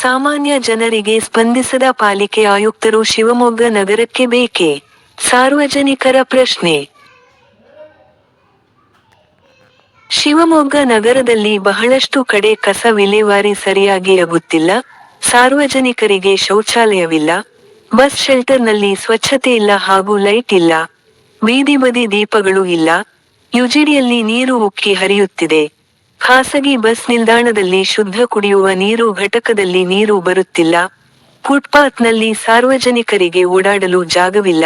ಸಾಮಾನ್ಯ ಜನರಿಗೆ ಸ್ಪಂದಿಸದ ಪಾಲಿಕೆ ಆಯುಕ್ತರು ಶಿವಮೊಗ್ಗ ನಗರಕ್ಕೆ ಬೇಕೇ? ಸಾರ್ವಜನಿಕರ ಪ್ರಶ್ನೆ. ಶಿವಮೊಗ್ಗ ನಗರದಲ್ಲಿ ಬಹಳಷ್ಟು ಕಡೆ ಕಸ ವಿಲೇವಾರಿ ಸರಿಯಾಗಿ ಆಗುತ್ತಿಲ್ಲ. ಸಾರ್ವಜನಿಕರಿಗೆ ಶೌಚಾಲಯವಿಲ್ಲ. ಬಸ್ ಶೆಲ್ಟರ್ನಲ್ಲಿ ಸ್ವಚ್ಛತೆ ಇಲ್ಲ ಹಾಗೂ ಲೈಟ್ ಇಲ್ಲ. ಬೀದಿ ಬದಿ ದೀಪಗಳು ಇಲ್ಲ. ಯುಜಿಡಿಯಲ್ಲಿ ನೀರು ಉಕ್ಕಿ ಹರಿಯುತ್ತಿದೆ. ಖಾಸಗಿ ಬಸ್ ನಿಲ್ದಾಣದಲ್ಲಿ ಶುದ್ಧ ಕುಡಿಯುವ ನೀರು ಘಟಕದಲ್ಲಿ ನೀರು ಬರುತ್ತಿಲ್ಲ. ಫುಟ್ಪಾತ್ನಲ್ಲಿ ಸಾರ್ವಜನಿಕರಿಗೆ ಓಡಾಡಲು ಜಾಗವಿಲ್ಲ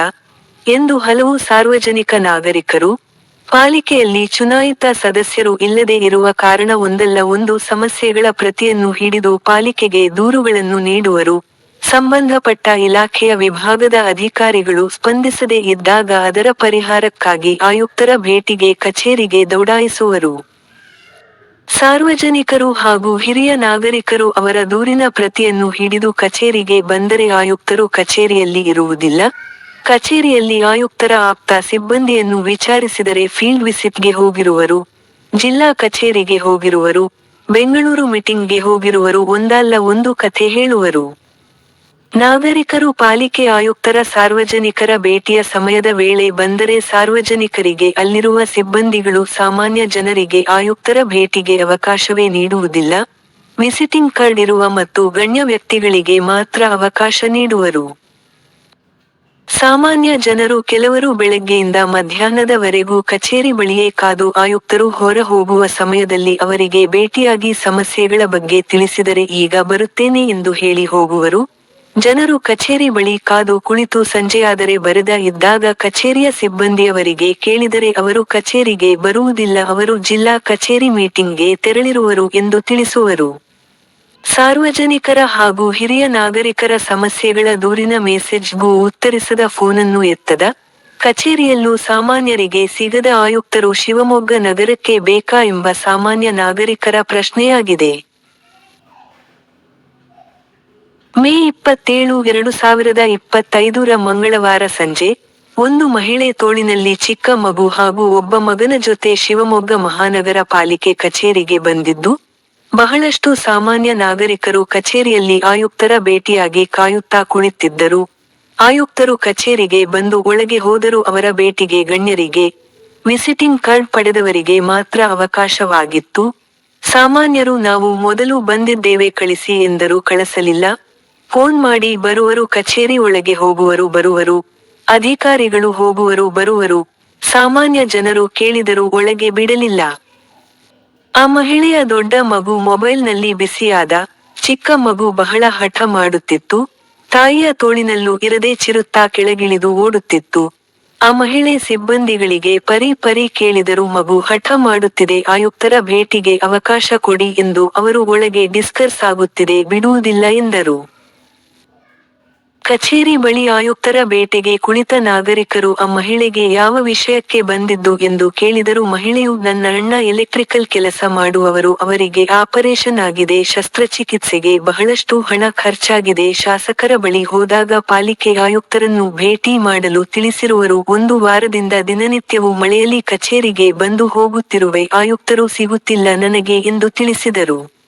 ಎಂದು ಹಲವು ಸಾರ್ವಜನಿಕ ನಾಗರಿಕರು, ಪಾಲಿಕೆಯಲ್ಲಿ ಚುನಾಯಿತ ಸದಸ್ಯರು ಇಲ್ಲದೆ ಇರುವ ಕಾರಣ ಒಂದಲ್ಲ ಒಂದು ಸಮಸ್ಯೆಗಳ ಪ್ರತಿಯನ್ನು ಹಿಡಿದು ಪಾಲಿಕೆಗೆ ದೂರುಗಳನ್ನು ನೀಡುವರು. ಸಂಬಂಧಪಟ್ಟ ಇಲಾಖೆಯ ವಿಭಾಗದ ಅಧಿಕಾರಿಗಳು ಸ್ಪಂದಿಸದೇ ಇದ್ದಾಗ ಅದರ ಪರಿಹಾರಕ್ಕಾಗಿ ಆಯುಕ್ತರ ಭೇಟಿಗೆ ಕಚೇರಿಗೆ ದೌಡಾಯಿಸುವರು. ಸಾರ್ವಜನಿಕರು ಹಾಗೂ ಹಿರಿಯ ನಾಗರಿಕರು ಅವರ ದೂರಿನ ಪ್ರತಿಯನ್ನು ಹಿಡಿದು ಕಚೇರಿಗೆ ಬಂದರೆ ಆಯುಕ್ತರು ಕಚೇರಿಯಲ್ಲಿ ಇರುವುದಿಲ್ಲ. ಕಚೇರಿಯಲ್ಲಿ ಆಯುಕ್ತರ ಆಪ್ತ ಸಿಬ್ಬಂದಿಯನ್ನು ವಿಚಾರಿಸಿದರೆ ಫೀಲ್ಡ್ ವಿಸಿಟ್ಗೆ ಹೋಗಿರುವರು, ಜಿಲ್ಲಾ ಕಚೇರಿಗೆ ಹೋಗಿರುವರು, ಬೆಂಗಳೂರು ಮೀಟಿಂಗ್ಗೆ ಹೋಗಿರುವರು ಒಂದಲ್ಲ ಒಂದು ಕಥೆ ಹೇಳುವರು. ನಾಗರಿಕರು ಪಾಲಿಕೆ ಆಯುಕ್ತರ ಸಾರ್ವಜನಿಕರ ಭೇಟಿಯ ಸಮಯದ ವೇಳೆ ಬಂದರೆ ಸಾರ್ವಜನಿಕರಿಗೆ ಅಲ್ಲಿರುವ ಸಿಬ್ಬಂದಿಗಳು ಸಾಮಾನ್ಯ ಜನರಿಗೆ ಆಯುಕ್ತರ ಭೇಟಿಗೆ ಅವಕಾಶವೇ ನೀಡುವುದಿಲ್ಲ. ವಿಸಿಟಿಂಗ್ ಕಾರ್ಡ್ ಇರುವ ಮತ್ತು ಗಣ್ಯ ವ್ಯಕ್ತಿಗಳಿಗೆ ಮಾತ್ರ ಅವಕಾಶ ನೀಡುವರು. ಸಾಮಾನ್ಯ ಜನರು ಕೆಲವರು ಬೆಳಗ್ಗೆಯಿಂದ ಮಧ್ಯಾಹ್ನದವರೆಗೂ ಕಚೇರಿ ಬಳಿಯೇ ಕಾದು ಆಯುಕ್ತರು ಹೊರ ಹೋಗುವ ಸಮಯದಲ್ಲಿ ಅವರಿಗೆ ಭೇಟಿಯಾಗಿ ಸಮಸ್ಯೆಗಳ ಬಗ್ಗೆ ತಿಳಿಸಿದರೆ ಈಗ ಬರುತ್ತೇನೆ ಎಂದು ಹೇಳಿ ಹೋಗುವರು. ಜನರು ಕಚೇರಿ ಬಳಿ ಕಾದು ಕುಳಿತು ಸಂಜೆಯಾದರೆ ಬರೆದ ಇದ್ದಾಗ ಕಚೇರಿಯ ಸಿಬ್ಬಂದಿಯವರಿಗೆ ಕೇಳಿದರೆ ಅವರು ಕಚೇರಿಗೆ ಬರುವುದಿಲ್ಲ, ಅವರು ಜಿಲ್ಲಾ ಕಚೇರಿ ಮೀಟಿಂಗ್ಗೆ ತೆರಳಿರುವರು ಎಂದು ತಿಳಿಸುವರು. ಸಾರ್ವಜನಿಕರ ಹಾಗೂ ಹಿರಿಯ ನಾಗರಿಕರ ಸಮಸ್ಯೆಗಳ ದೂರಿನ ಮೆಸೇಜ್ಗೂ ಉತ್ತರಿಸದ ಫೋನನ್ನು ಎತ್ತದ, ಕಚೇರಿಯಲ್ಲೂ ಸಾಮಾನ್ಯರಿಗೆ ಸಿಗದ ಆಯುಕ್ತರು ಶಿವಮೊಗ್ಗ ನಗರಕ್ಕೆ ಬೇಕಾ ಎಂಬ ಸಾಮಾನ್ಯ ನಾಗರಿಕರ ಪ್ರಶ್ನೆಯಾಗಿದೆ. ಮೇ ಇಪ್ಪತ್ತೇಳು ಎರಡು ಸಾವಿರದ ಇಪ್ಪತ್ತೈದರ ಮಂಗಳವಾರ ಸಂಜೆ, ಒಂದು ಮಹಿಳೆ ತೋಳಿನಲ್ಲಿ ಚಿಕ್ಕ ಮಗು ಹಾಗೂ ಒಬ್ಬ ಮಗನ ಜೊತೆ ಶಿವಮೊಗ್ಗ ಮಹಾನಗರ ಪಾಲಿಕೆ ಕಚೇರಿಗೆ ಬಂದಿದ್ದು, ಬಹಳಷ್ಟು ಸಾಮಾನ್ಯ ನಾಗರಿಕರು ಕಚೇರಿಯಲ್ಲಿ ಆಯುಕ್ತರ ಭೇಟಿಯಾಗಿ ಕಾಯುತ್ತಾ ಕುಳಿತಿದ್ದರು ಆಯುಕ್ತರು ಕಚೇರಿಗೆ ಬಂದು ಒಳಗೆ ಹೋದರೂ ಅವರ ಭೇಟಿಗೆ ಗಣ್ಯರಿಗೆ ವಿಸಿಟಿಂಗ್ ಕಾರ್ಡ್ ಪಡೆದವರಿಗೆ ಮಾತ್ರ ಅವಕಾಶವಾಗಿತ್ತು. ಸಾಮಾನ್ಯರು ನಾವು ಮೊದಲು ಬಂದಿದ್ದೇವೆ ಕಳಿಸಿ ಎಂದರೂ ಕಳಿಸಲಿಲ್ಲ. ಫೋನ್ ಮಾಡಿ ಬರುವರು, ಕಚೇರಿ ಒಳಗೆ ಹೋಗುವರು, ಬರುವರು. ಅಧಿಕಾರಿಗಳು ಹೋಗುವರು, ಬರುವರು. ಸಾಮಾನ್ಯ ಜನರು ಕೇಳಿದರೂ ಒಳಗೆ ಬಿಡಲಿಲ್ಲ. ಆ ಮಹಿಳೆಯ ದೊಡ್ಡ ಮಗು ಮೊಬೈಲ್ನಲ್ಲಿ ಬಿಸಿಯಾದ, ಚಿಕ್ಕ ಮಗು ಬಹಳ ಹಠ ಮಾಡುತ್ತಿತ್ತು. ತಾಯಿಯ ತೋಳಿನಲ್ಲೂ ಇರದೆ ಚಿರುತ್ತಾ ಕೆಳಗಿಳಿದು ಓಡುತ್ತಿತ್ತು. ಆ ಮಹಿಳೆ ಸಿಬ್ಬಂದಿಗಳಿಗೆ ಪರಿ ಪರಿ ಕೇಳಿದರೂ ಮಗು ಹಠ ಮಾಡುತ್ತಿದೆ, ಆಯುಕ್ತರ ಭೇಟಿಗೆ ಅವಕಾಶ ಕೊಡಿ ಎಂದು ಅವರು ಒಳಗೆ ಡಿಸ್ಕರ್ಸ್ ಆಗುತ್ತಿದೆ, ಬಿಡುವುದಿಲ್ಲ ಎಂದರು. ಕಚೇರಿ ಬಳಿ ಆಯುಕ್ತರ ಬೇಟೆಗೆ ಕುಳಿತ ನಾಗರಿಕರು ಆ ಮಹಿಳೆಗೆ ಯಾವ ವಿಷಯಕ್ಕೆ ಬಂದಿದ್ದು ಎಂದು ಕೇಳಿದರು ಮಹಿಳೆಯು ನನ್ನ ಅಣ್ಣ ಎಲೆಕ್ಟ್ರಿಕಲ್ ಕೆಲಸ ಮಾಡುವವರು, ಅವರಿಗೆ ಆಪರೇಷನ್ ಆಗಿದೆ, ಶಸ್ತ್ರಚಿಕಿತ್ಸೆಗೆ ಬಹಳಷ್ಟು ಹಣ ಖರ್ಚಾಗಿದೆ, ಶಾಸಕರ ಬಳಿ ಹೋದಾಗ ಪಾಲಿಕೆ ಆಯುಕ್ತರನ್ನು ಭೇಟಿ ಮಾಡಲು ತಿಳಿಸಿರುವರು, ಒಂದು ವಾರದಿಂದ ದಿನನಿತ್ಯವೂ ಮಳೆಯಲ್ಲಿ ಕಚೇರಿಗೆ ಬಂದು ಹೋಗುತ್ತಿರುವೆ, ಆಯುಕ್ತರು ಸಿಗುತ್ತಿಲ್ಲ ನನಗೆ ಎಂದು ತಿಳಿಸಿದರು.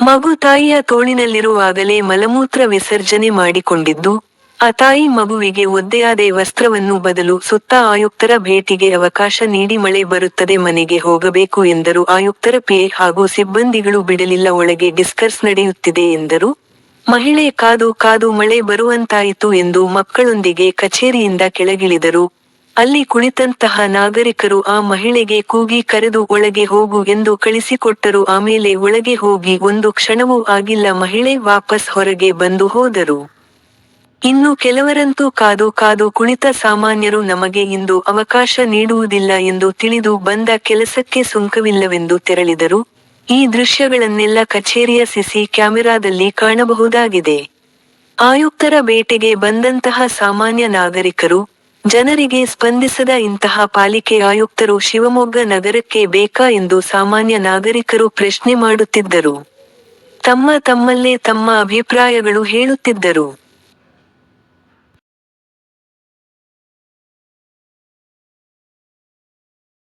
ಮಗು ತಾಯಿಯ ತೋಳಿನಲ್ಲಿರುವಾಗಲೇ ಮಲಮೂತ್ರ ವಿಸರ್ಜನೆ ಮಾಡಿಕೊಂಡಿದ್ದು, ಆ ತಾಯಿ ಮಗುವಿಗೆ ಒದ್ದೆಯಾದೆ ವಸ್ತ್ರವನ್ನು ಬದಲು ಸುತ್ತ ಆಯುಕ್ತರ ಭೇಟಿಗೆ ಅವಕಾಶ ನೀಡಿ ಮಳೆ ಬರುತ್ತದೆ ಮನೆಗೆ ಹೋಗಬೇಕು ಎಂದರು. ಆಯುಕ್ತರ ಪಿಎ ಹಾಗೂ ಸಿಬ್ಬಂದಿಗಳು ಬಿಡಲಿಲ್ಲ, ಒಳಗೆ ಡಿಸ್ಕರ್ಸ್ ನಡೆಯುತ್ತಿದೆ ಎಂದರು. ಮಹಿಳೆ ಕಾದು ಕಾದು ಮಳೆ ಬರುವಂತಾಯಿತು ಎಂದು ಮಕ್ಕಳೊಂದಿಗೆ ಕಚೇರಿಯಿಂದ ಕೆಳಗಿಳಿದರು. ಅಲ್ಲಿ ಕುಳಿತಂತಹ ನಾಗರಿಕರು ಆ ಮಹಿಳೆಗೆ ಕೂಗಿ ಕರೆದು ಒಳಗೆ ಹೋಗು ಎಂದು ಕಳಿಸಿಕೊಟ್ಟರು. ಆಮೇಲೆ ಒಳಗೆ ಹೋಗಿ ಒಂದು ಕ್ಷಣವೂ ಆಗಿಲ್ಲ. ಮಹಿಳೆ ವಾಪಸ್ ಹೊರಗೆ ಬಂದು ಹೋದರು. ಇನ್ನು ಕೆಲವರಂತೂ ಕಾದು ಕಾದು ಕುಳಿತ ಸಾಮಾನ್ಯರು ನಮಗೆ ಇಂದು ಅವಕಾಶ ನೀಡುವುದಿಲ್ಲ ಎಂದು ತಿಳಿದು ಬಂದ ಕೆಲಸಕ್ಕೆ ಸುಂಕವಿಲ್ಲವೆಂದು ತೆರಳಿದರು. ಈ ದೃಶ್ಯಗಳನ್ನೆಲ್ಲ ಕಚೇರಿಯ ಸಿಸಿ ಕ್ಯಾಮೆರಾದಲ್ಲಿ ಕಾಣಬಹುದಾಗಿದೆ. ಆಯುಕ್ತರ ಬೇಟೆಗೆ ಬಂದಂತಹ ಸಾಮಾನ್ಯ ನಾಗರಿಕರು ಜನರಿಗೆ ಸ್ಪಂದಿಸದ ಇಂತಹ ಪಾಲಿಕೆ ಆಯುಕ್ತರು ಶಿವಮೊಗ್ಗ ನಗರಕ್ಕೆ ಬೇಕಾ ಎಂದು ಸಾಮಾನ್ಯ ನಾಗರಿಕರು ಪ್ರಶ್ನೆ ಮಾಡುತ್ತಿದ್ದರು. ತಮ್ಮ ತಮ್ಮಲ್ಲೇ ತಮ್ಮ ಅಭಿಪ್ರಾಯಗಳು ಹೇಳುತ್ತಿದ್ದರು.